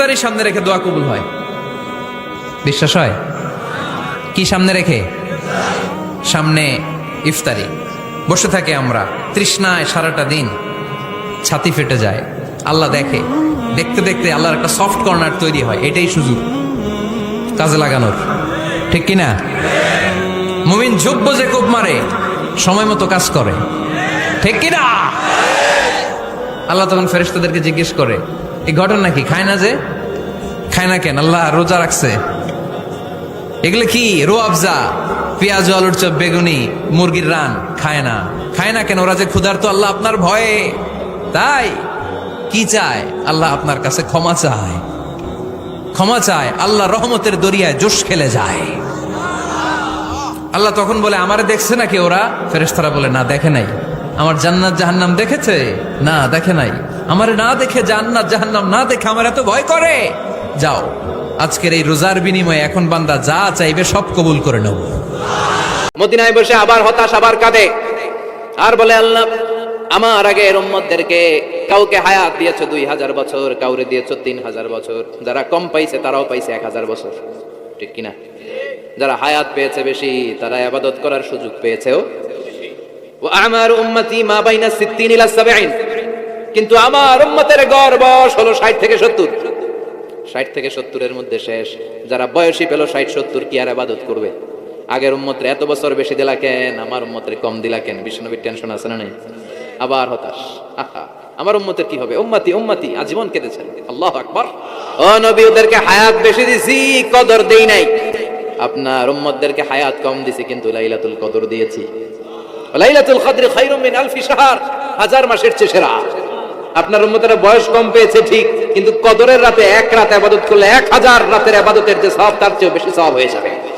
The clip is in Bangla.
ইফতারি সামনে রেখে দোয়া কবুল হয়। বিশ্বাস হয়? কি সামনে রেখে? সামনে ইফতারি। বসে থাকে আমরা। তৃষ্ণায় সারাটা দিন ছাতি ফেটে যায়। আল্লাহ দেখে। দেখতে দেখতে আল্লাহর একটা সফট কর্নার তৈরি হয়। এটাই সুযোগ। কাজে লাগানোর। ঠিক কি না মুমিন যোগ্য যে কোপ মারে, সময় মতো কাজ করে। ঠিক কি না আল্লাহ তখন ফেরেশতাদেরকে জিজ্ঞেস করে এই ঘটনা কি খায় না যে? খায় না কেন? আল্লাহ রোজা রাখছে। এগুলো কি? রো আফজা, পেঁয়াজ, আলুর চপ, বেগুনি, মুরগির রান। খায় না। খায় না কেন? ওরা যে ক্ষুধার্ত, আল্লাহ আপনার ভয়ে। তাই? কি চায়? আল্লাহ আপনার কাছে ক্ষমা চায়। ক্ষমা চায়। আল্লাহ রহমতের দরিয়ায় জোশ খেলে যায়। আল্লাহ তখন বলে, আমারে দেখছে নাকি ওরা? ফেরেশতারা বলে, না, দেখে নাই। আমার জান্নাত জাহান্নাম দেখেছে? না, দেখে নাই। আমারে না দেখে জান্নাত জাহান্নাম না দেখে আমার এত ভয় করে। যাও, আজকের এই রোজার বিনিময়ে এখন বান্দা যা চাইবে সব কবুল করে নেব। মদিনায় বসে আবার হতাশ, আবার কাঁদে। আর বলে, আল্লাহ, আমার আগে উম্মতদেরকে কাউকে হায়াত দিয়েছ দুই হাজার বছর, কাউরে দিয়েছ তিন হাজার বছর। যারা কম পাইছে, তারাও পাইছে এক হাজার বছর। ঠিক কিনা? যারা হায়াত পেয়েছে বেশি, তারা আবাদত করার সুযোগ পেয়েছেও। আমার উম্মতি মা বাইনা সিত্তিন ইলা সাবঈন। কিন্তু আমার উম্মতের গড় বয়স হলো ষাট থেকে সত্তর। ষাট থেকে সত্তরের মধ্যে শেষ। যারা বয়সী পেল ষাট, সত্তর, কি আর আবাদত করবে? আগের উম্মতের এত বছর বেশি দিলা কেন? আমার উম্মতের কম দিলা কেন? বিষ্ণুবীর টেনশন আছে না নাই? আবার হতাশ। আমার উম্মতের কি হবে? উম্মতি উম্মতি, আজীবন কেঁদেছেন। আল্লাহ আকবর। ও নবী, ওদেরকে হায়াত বেশি দিছি, কদর দেই নাই। আপনার উম্মতদেরকে হায়াত কম দিছি, কিন্তু লাইলাতুল কদর দিয়েছি। লাইলাতুল কদর খায়রুম মিন আলফি শাহর। হাজার মাসের চেয়ে সেরা আপনার উম্মতের বয়স কম পেয়েছে, ঠিক। কিন্তু কদরের রাতে এক রাত আবাদত করলে এক হাজার রাতের আবাদতের যে সব, তার চেয়েও বেশি সব হয়ে যাবে।